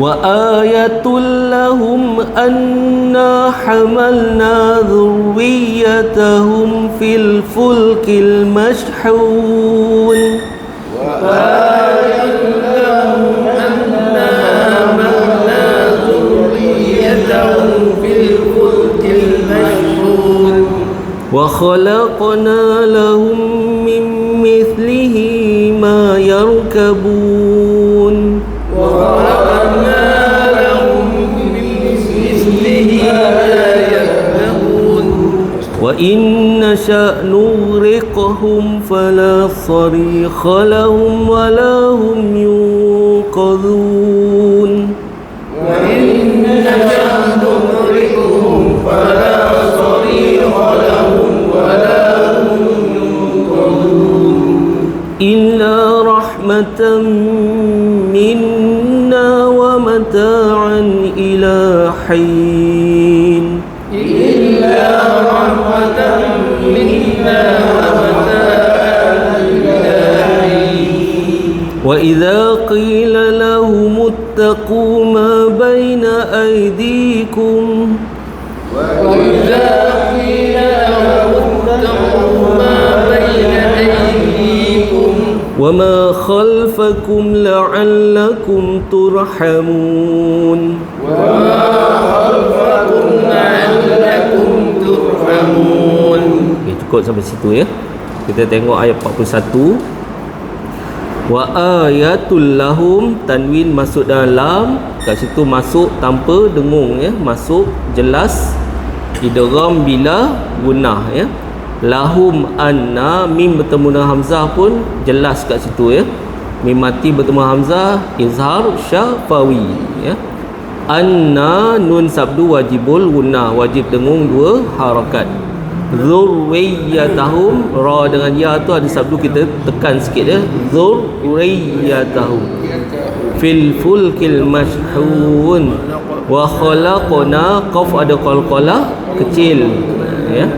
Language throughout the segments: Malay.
وآية لهم أنا حملنا ذريتهم في الفلك المشحون. وآية لهم أنا حملنا ذريتهم في الفلك المشحون. وخلقنا لهم من مثله ما يركبون. وإن نشأ نغرقهم فلا صريخ لهم ولا هم ينقذون. وإن نشأ نغرقهم فلا صريخ لهم ولا هم ينقذون. إلا رحمة منا ومتاعا إلى حين. لهم اتقوا ما بين أيديكم وإذا قيل اتقوا ما بين أيديكم. وما خلفكم لعلكم ترحمون وما خلفكم لعلكم ترحمون. Okay, cukup sampai situ ya. Kita tengok ayat 41 wa ayatul lahum tanwin masuk dalam kat situ masuk tanpa dengung ya. Masuk jelas idgham bila gunnah ya. Lahum anna mim bertemu dengan hamzah pun jelas kat situ ya. Mim mati bertemu hamzah izhar syafawi ya. Anna nun sabdu wajibul gunnah wajib dengung dua harakat Zurriyatahum. Ra dengan Ya tu ada sabdu kita tekan sikit ya. Zurriyatahum. Fil fulkil mashhun. Wa khalaqna Qaf ada qalqalah Kecil Ya.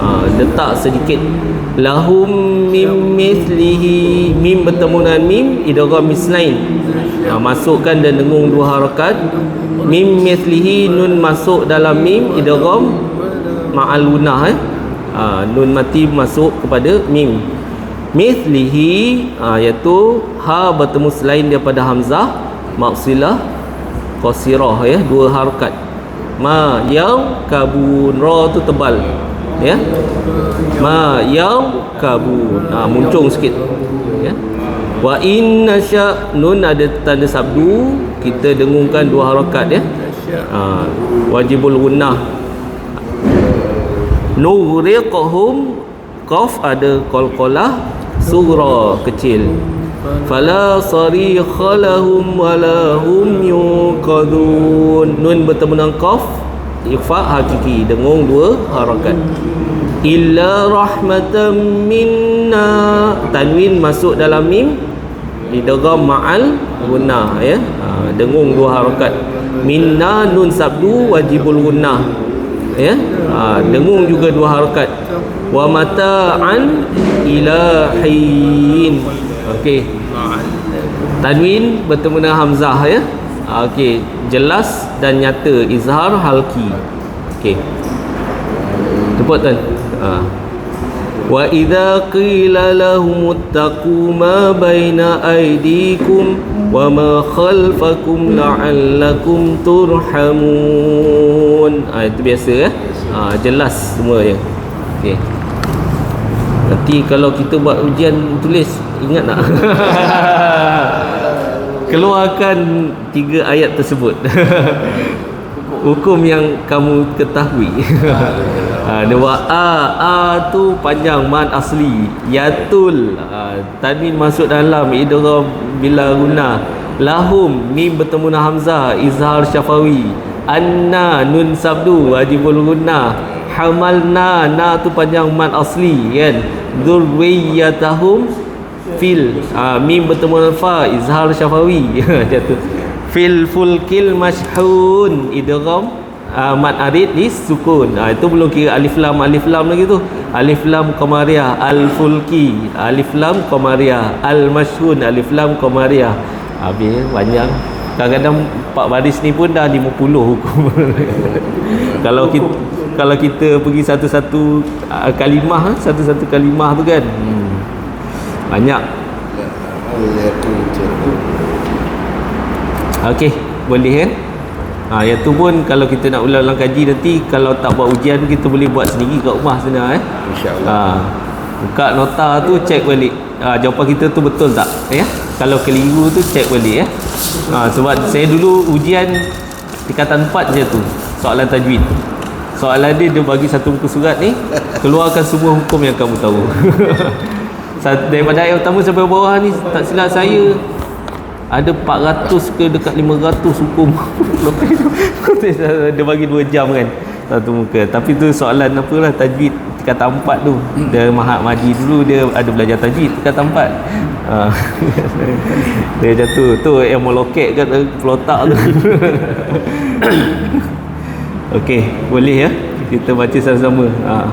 Ha, Letak sedikit. Lahum mim mithlihi Mim bertemu dengan mim Idgham mislain ha, Masukkan dan dengung dua harakat. Mim mithlihi Nun masuk dalam mim Idgham ma'al lunah eh? Ha, nun mati masuk kepada mim. Mithlihi ha, iaitu ha bertemu selain daripada hamzah maksilah qasirah ya dua harakat ma yang kabun ra tu tebal ya. Ma yang kabun ha, muncung sikit ya. Wa in nasya nun ada tanda sabdu kita dengungkan dua harakat ya. Ha, wajibul gunnah Nughriqhum Qaf ada qalqalah Surah kecil. Fala sarikha lahum Wala hum yuqadun Nun bertemu dengan Qaf Ifa hakiki Dengung dua harakat. Illa rahmatan minna. Tanwin masuk dalam mim Idgham ma'al gunnah ya. Ha, Dengung dua harakat. Minna nun sabdu wajibul gunnah ya? Ha, dengung juga dua harakat wa mata'an ilahin okey. Tanwin bertemu dengan hamzah ya? Ha, okey. Jelas dan nyata izhar halki. Okey. Cepat kan ha. Qila lahum ittaqu ma baina aydikum wa ma khalfakum la'allakum turhamun. Ha, itu biasa eh? Ha, jelas semua ya okey. Nanti kalau kita buat ujian tulis ingat tak? Keluarkan tiga ayat tersebut hukum yang kamu ketahui. Ha, dia buat a a tu panjang man asli. Yatul. Ha, tanwin masuk dalam idgham bila guna lahum mim bertemu dengan hamzah izhar syafawi. Anna nun sabdu wajibul guna hamalna na tu panjang mad asli kan? Dzurriyyatahum fil. Ha, mim bertemu dengan fa izhar syafawi. Tu fil fulkil mashhun. Idgham uh, mad arid ni sukun. Ha, itu belum kira alif lam alif lam lagi tu. Alif lam qamariyah al fulki alif lam qamariyah al mashhun alif lam qamariyah habis panjang. Kadang-kadang empat baris ni pun dah 50 hukum. Kalau kita kalau kita pergi satu-satu uh, kalimah satu-satu kalimah tu kan. Hmm. banyak Okey, boleh kan? Ha, yang tu pun kalau kita nak ulang-ulang kaji nanti kalau tak buat ujian kita boleh buat sendiri kat rumah sana eh. InsyaAllah Ha, buka nota tu cek balik. Ha, jawapan kita tu betul tak? Ya. Kalau keliru tu cek balik ya. Ha, sebab saya dulu ujian tingkatan 4 je tu. Soalan tajwid. Soalan dia dia bagi satu muka surat ni, keluarkan semua hukum yang kamu tahu. Daripada ayat pertama sampai bawah ni tak silap saya ada 400 ke dekat 500 hukum. Lepas tu dia bagi 2 jam kan satu muka. Tapi tu soalan apa lah tajwid tingkatan 4 tu. Dia Mahat Maji dulu dia ada belajar tajwid tingkatan 4 ha. dia macam tu. Tu yang melokek kat pelotak tu. Okey, boleh ya? Kita baca sama-sama. Ha.